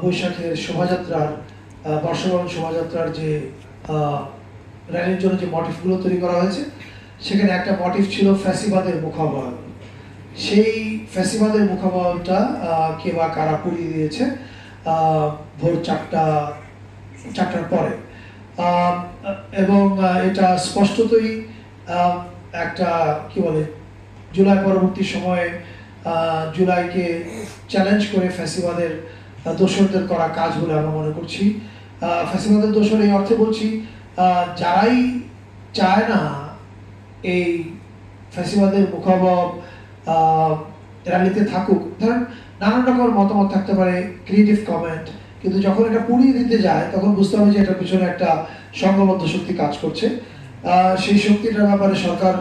বৈশাখের শোভাযাত্রার বর্ষবরণ শোভাযাত্রার যে র্যালির জন্য যে মটিফগুলো তৈরি করা হয়েছে, সেখানে একটা মটিফ ছিল ফ্যাসিবাদের মুখাবয়ব সেই ফ্যাসিবাদের মুখাবয়বটা কে বা কারা পুড়িয়ে দিয়েছে ভোর চারটা, চারটার পরে। এবং এটা স্পষ্টতই একটা, কি বলে, জুলাই পরবর্তী সময়ে জুলাইকে চ্যালেঞ্জ করে ফ্যাসিবাদের আহ, দোসরদের করা কাজ বলে আমরা মনে করছি। ফ্যাসিবাদের দোসর এই অর্থে বলছি যারাই চায় না এই ফ্যাসিবাদের মুখাবব র্যালিতে থাকুক ধরেন নানান রকমের মতামত থাকতে পারে ক্রিয়েটিভ কমেন্ট কিন্তু যখন এটা পুড়িয়ে দিতে যায় তখন বুঝতে হবে যে এটার পিছনে একটা সংঘবদ্ধ শক্তি কাজ করছে। সেই শক্তিটার ব্যাপারে সরকার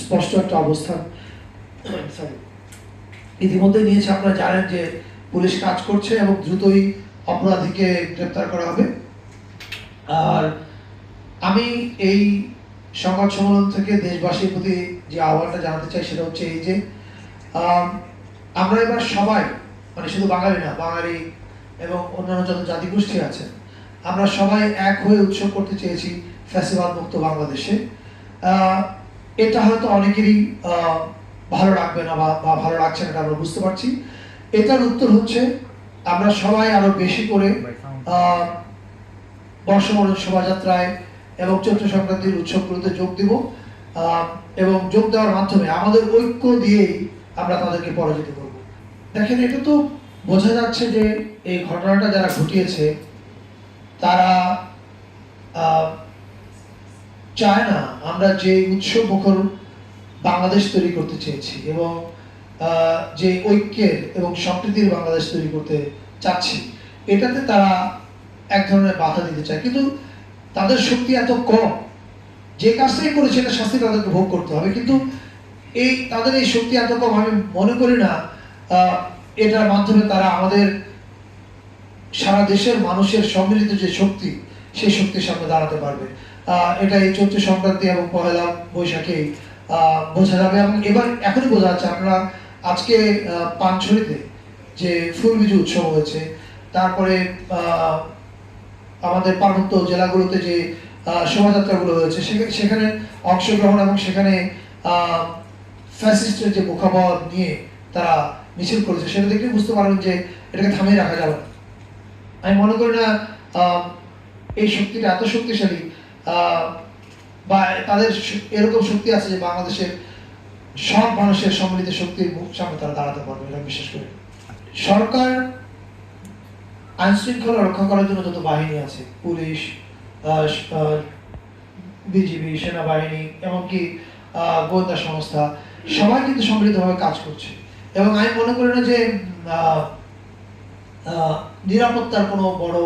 স্পষ্ট একটা অবস্থান ইতিমধ্যে নিয়েছে আপনারা জানেন যে পুলিশ কাজ করছে এবং দ্রুতই অপরাধীকে গ্রেপ্তার করা হবে। আর আমি এই সংবাদ সম্মেলন থেকে দেশবাসীর প্রতি যে আহ্বানটা জানাতে চাই সেটা হচ্ছে এই যে আম, আমরা এবার সবাই মানে শুধু বাঙালি না বাঙালি এবং অন্যান্য যত জাতিগোষ্ঠী আছে আমরা সবাই এক হয়ে উৎসব করতে চেয়েছি ফ্যাসিবাদ মুক্ত বাংলাদেশে। এটা হয়তো অনেকেরই ভালো লাগবে না বা বা ভালো লাগছে না এটা আমরা বুঝতে পারছি। এটার উত্তর হচ্ছে, আমরা সবাই আরও বেশি করে বর্ষবরণ শোভাযাত্রায় এবং চৈত্র সংক্রান্তির উৎসবগুলোতে যোগ দিব এবং যোগ দেওয়ার মাধ্যমে আমাদের ঐক্য দিয়েই আমরা তাদেরকে পরাজিত করব। দেখেন, এটা তো বোঝা যাচ্ছে যে এই ঘটনাটা যারা ঘটিয়েছে, তারা চায় না আমরা যে উৎসব মুখর বাংলাদেশ তৈরি করতে চেয়েছি এবং যে ঐক্যের এবং সম্প্রীতির বাংলাদেশ তৈরি করতে চাচ্ছি, এটাতে তারা এক ধরনের বাধা দিতে চায়। কিন্তু তাদের শক্তি এত কম, যে কাজটাই করেছে এটা শাস্তি তাদেরকে ভোগ করতে হবে। কিন্তু এই তাদের এই শক্তি এত কম, আমি মনে করি না এটার মাধ্যমে তারা আমাদের সারা দেশের মানুষের সম্মিলিত যে শক্তি, সেই শক্তির সামনে দাঁড়াতে পারবে। এটা এই চৈত্র সংক্রান্তি এবং পয়লা বৈশাখে বোঝা যাবে এবং এবার এখনই বোঝা যাচ্ছে, আপনারা আজকে পানছড়িতে যে ফুল বিজু উৎসব হয়েছে, তারপরে আমাদের পার্বত্য জেলাগুলোতে যে শোভাযাত্রাগুলো হয়েছে সেখা- সেখানে অংশগ্রহণ এবং সেখানে ফ্যাসিস্টের যে মুখাবত নিয়ে তারা মিছিল করেছে, সেটা দেখলে বুঝতে পারবেন যে এটাকে থামিয়ে রাখা যাবে আমি মনে করি না এই শক্তিটা এত শক্তিশালী বা তাদের এরকম শক্তি আছে যে বাংলাদেশের সব মানুষের সম্মিলিত শক্তির মুখ সামনে তারা দাঁড়াতে পারবে এটা বিশেষ করে। সরকার আইন শৃঙ্খলা রক্ষা করার জন্য যত বাহিনী আছে পুলিশ বিজিবি সেনাবাহিনী এমনকি গোয়েন্দা সংস্থা সবাই কিন্তু সম্মিলিতভাবে কাজ করছে। এবং আমি মনে করি না যে নিরাপত্তার কোনো বড়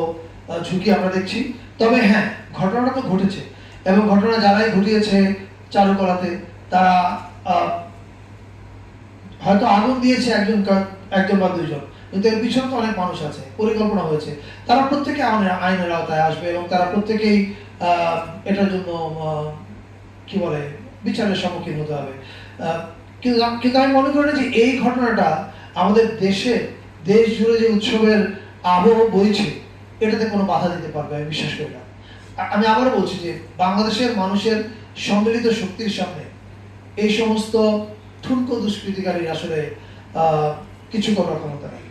ঝুঁকি আমরা দেখছি। তবে হ্যাঁ ঘটনাটা তো ঘটেছে। এবং ঘটনা যারাই ঘটিয়েছে চারুকলাতে তারা আহ, হয়তো আগুন দিয়েছে একজন একজন বা দুইজন, কিন্তু এর পিছনে তো অনেক মানুষ আছে, পরিকল্পনা হয়েছে। তারা প্রত্যেকে আইনের আওতায় আসবে এবং তারা প্রত্যেকেই এটার জন্য কি বলে, বিচারের সম্মুখীন হতে হবে। কিন্তু কিন্তু আমি মনে করি না যে এই ঘটনাটা আমাদের দেশে, দেশ জুড়ে যে উৎসবের আবহ বইছে, এটাতে কোনো বাধা দিতে পারবে, আমি বিশ্বাস করি না। আমি আবারও বলছি যে বাংলাদেশের মানুষের সম্মিলিত শক্তির সামনে এই সমস্ত ঠুনকো দুষ্কৃতিকারী আসলে কিছু করার ক্ষমতা নেই।